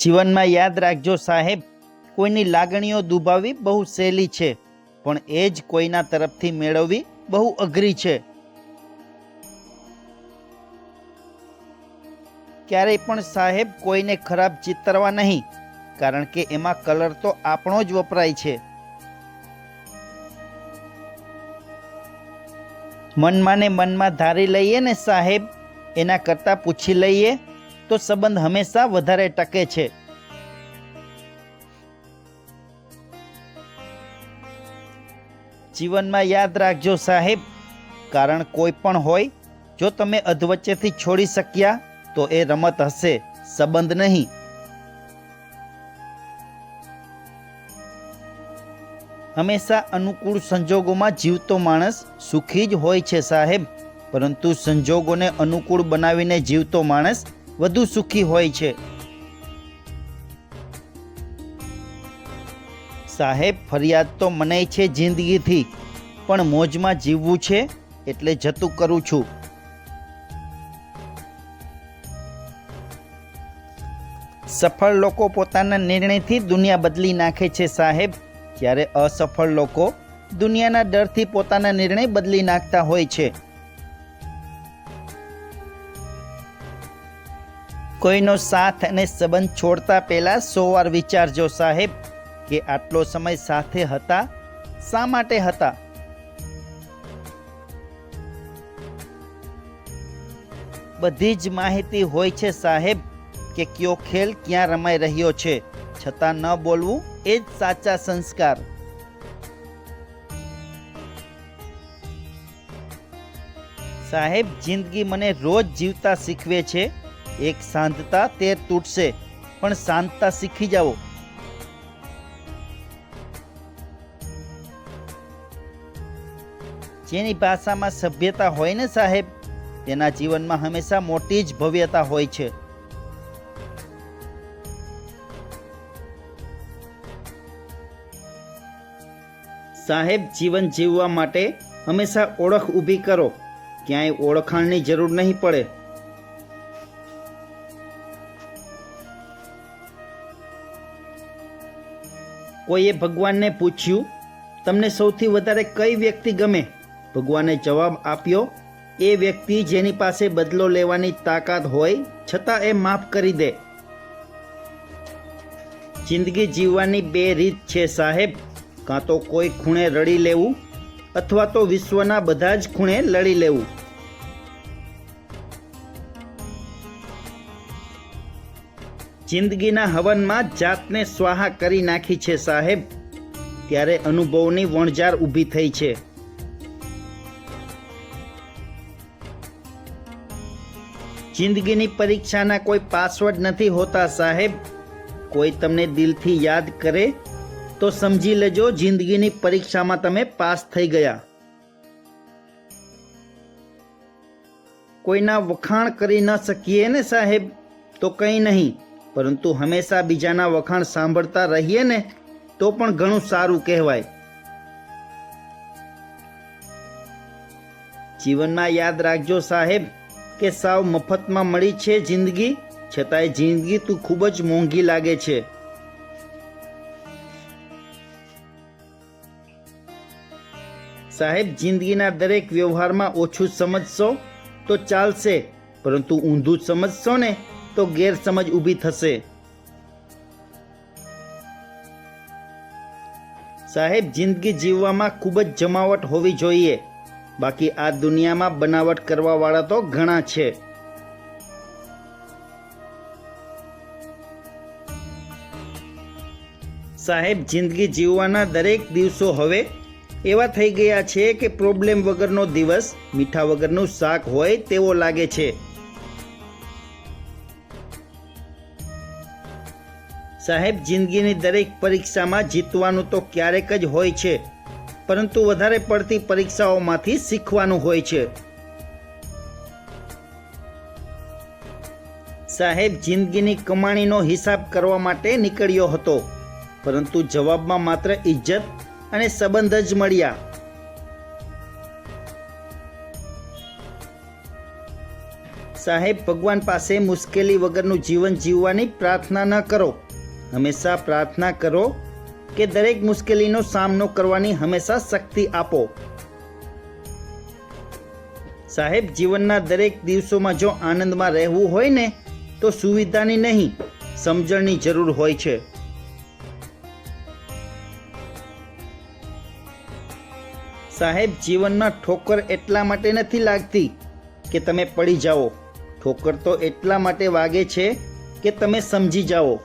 જીવનમાં યાદ રાખજો સાહેબ, કોઈની લાગણીઓ દુભાવવી બહુ સહેલી છે, પણ એ જ કોઈના તરફથી મેળવવી બહુ અઘરી છે. ક્યારેય પણ સાહેબ, કોઈને ખરાબ ચિતરવા નહીં, કારણ કે એમાં કલર તો આપણો જ વપરાય છે. મનમાં ને મનમાં ધારી લઈએ ને સાહેબ, એના કરતાં પૂછી લઈએ. તો સંબંધ હંમેશા વધારે ટકે છે. જીવનમાં યાદ રાખજો સાહેબ, કારણ કોઈ પણ હોય, જો તમે અધવચ્ચેથી છોડી શક્યા, તો એ રમત હશે, સંબંધ નહીં. હંમેશા અનુકૂળ સંજોગોમાં જીવતો માણસ સુખી જ હોય છે સાહેબ, પરંતુ સંજોગોને અનુકૂળ બનાવીને જીવતો માણસ વધુ સુખી હોય છે. સાહેબ, ફરિયાદ તો મને છે જિંદગીથી, પણ મોજમાં જીવવું છે એટલે જતું કરું છું. સફળ લોકો પોતાના નિર્ણયથી દુનિયા બદલી નાખે છે સાહેબ. જ્યારે અસફળ લોકો દુનિયાના ડરથી પોતાના નિર્ણય બદલી નાખતા હોય છે. કોઈનો સાથ અને સંબંધ છોડતા પહેલા સો વાર વિચારજો સાહેબ કે આટલો સમય સાથે હતા? શા માટે હતા? બધી જ માહિતી હોય છે સાહેબ કે કયો ખેલ ક્યાં રમાઈ રહ્યો છે. છતાં ન બોલવું એ જ સાચા સંસ્કાર. સાહેબ, જિંદગી મને રોજ જીવતા શીખવે છે. એક શાંતતા તેર તૂટશે, પણ શાંતતા શીખી જાઓ. જેની ભાષામાં સભ્યતા હોય ને સાહેબ, તેના જીવનમાં હંમેશા મોટી જ ભવ્યતા હોય છે. સાહેબ, જીવન જીવવા માટે હંમેશા ઓળખ ઊભી કરો. ક્યાંય ઓળખાણની જરૂર નહીં પડે. કોઈએ ભગવાનને પૂછ્યું, તમને સૌથી વધારે કઈ વ્યક્તિ ગમે? ભગવાને જવાબ આપ્યો, એ વ્યક્તિ જેની પાસે બદલો લેવાની તાકાત હોય, છતાં એ માફ કરી દે. જિંદગી જીવવાની બે રીત છે સાહેબ, કાં તો કોઈ ખૂણે રડી લેવું, અથવા તો વિશ્વના બધા જ ખૂણે લડી લેવું. જિંદગીના હવનમાં જાતને સ્વાહા કરી નાખી છે સાહેબ. ત્યારે અનુભવની વણઝાર ઊભી થઈ છે. જિંદગીની પરીક્ષાના કોઈ પાસવર્ડ નથી હોતા સાહેબ. કોઈ તમને દિલથી યાદ કરે તો સમજી લેજો જિંદગીની પરીક્ષામાં તમે પાસ થઈ ગયા. કોઈના વખાણ કરી ન શકીએ ને સાહેબ? તો કંઈ નહીં. પરંતુ હંમેશા બીજાના વખાણ સાંભળતા રહીએ ને, તો પણ ઘણું સારું કહેવાય. જીવનમાં યાદ રાખજો સાહેબ, કે સાવ મફતમાં મળી છે જિંદગી, છતાંય જિંદગી તું ખૂબ જ મોંઘી લાગે છે. સાહેબ, જિંદગીના દરેક વ્યવહારમાં ઓછું સમજશો તો ચાલશે, પરંતુ ઊંધું સમજશો ને? તો ગેરસમજ ઊભી થશે. સાહેબ, જિંદગી જીવવામાં ખૂબ જ જમાવટ હોવી જોઈએ. બાકી આ દુનિયામાં બનાવટ કરવાવાળા તો ઘણા છે. સાહેબ, જિંદગી જીવવાના દરેક દિવસો હવે એવા થઈ ગયા છે કે પ્રોબ્લેમ વગરનો દિવસ, મીઠા વગરનું શાક હોય તેવો લાગે છે. સાહેબ, જિંદગીની દરેક પરીક્ષામાં જીતવાનું તો ક્યારેક જ હોય છે, પરંતુ વધારે પડતી પરીક્ષાઓમાંથી શીખવાનું હોય છે. સાહેબ, જિંદગીની કમાણીનો હિસાબ કરવા માટે નીકળ્યો હતો, પરંતુ જવાબમાં માત્ર ઇજ્જત અને સંબંધ જ મળ્યા. સાહેબ, ભગવાન પાસે મુશ્કેલી વગરનું જીવન જીવવાની પ્રાર્થના ન કરો. હંમેશા પ્રાર્થના કરો કે દરેક મુશ્કેલીનો સામનો કરવાની હંમેશા શક્તિ આપો. સાહેબ, જીવનના દરેક દિવસોમાં જો આનંદમાં રહેવું હોય ને, તો સુવિધાની નહીં, સમજણની જરૂર હોય છે. સાહેબ, જીવનમાં ઠોકર એટલા માટે નથી લાગતી કે તમે પડી જાઓ. ઠોકર તો એટલા માટે વાગે છે કે તમે સમજી જાઓ.